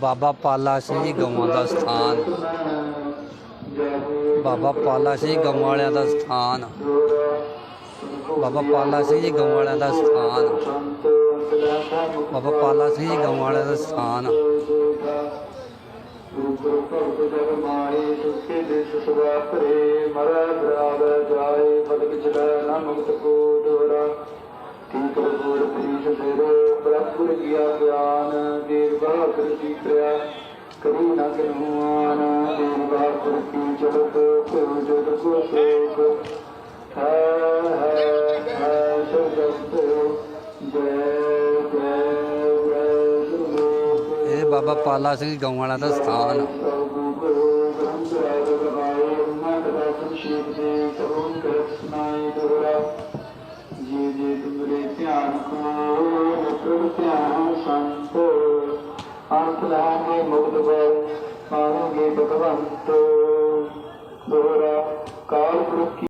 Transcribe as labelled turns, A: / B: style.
A: ਬਾਬਾ ਪਾਲਾ ਸਿੰਘ ਜੀ ਗਵਾਂ ਦਾ ਸਥਾਨ। ਬਾਬਾ ਪਾਲਾ ਸਿੰਘ ਗਵਾਂ ਵਾਲਿਆਂ ਦਾ ਸਥਾਨ। ਬਾਬਾ ਪਾਲਾ ਸਿੰਘ ਜੀ ਗਊਆਂ ਵਾਲਿਆਂ ਦਾ ਸਥਾਨ। ਬਾਬਾ ਪਾਲਾ ਸਿੰਘ ਜੀ ਗਵਾਂ ਵਾਲਿਆਂ ਦਾ ਸਥਾਨ।
B: ਗੁਰੂ ਭਗਤ ਜਗ ਮਾਏ ਸੁਖੇ ਦੇਸ ਸਦਾ ਭਰੇ ਮਰੈ ਬਰਾਬ ਜਾਏ ਪਦ ਵਿਚੜਾ ਨਾ ਮੁਕਤ ਕੋ ਬ੍ਰਹਮਪੁਰ ਗਿਆ ਗਿਆਨ ਦੇਵ ਬਹਾਦਰ ਜੀ ਪ੍ਰਿਆ ਕਰੀ ਨਾ ਗਨਵਾਨ ਦੇਵ ਬਹਾਦਰ ਕੀ ਚੜਤ ਭਉ ਜਦ ਕੋ ਸੋਖ। ਹੈ ਹੈ ਹੈ ਸਜਤ ਜੈ ਜੈ ਜੈ
A: ਇਹ ਬਾਬਾ ਪਾਲਾ ਸਿੰਘ ਗਊਆਂ ਵਾਲਿਆਂ ਦਾ ਸਥਾਨ
B: ਕੋ ਪ੍ਰਭ ਧਿਆਨ ਸੰਤ ਅੰਤ ਲਾਗੇ ਮੁਕਤ ਬਲ ਪਾਣਗੇ ਭਗਵੰਤ ਦੋਹਰਾ ਕਾਲ ਪੁਰਖ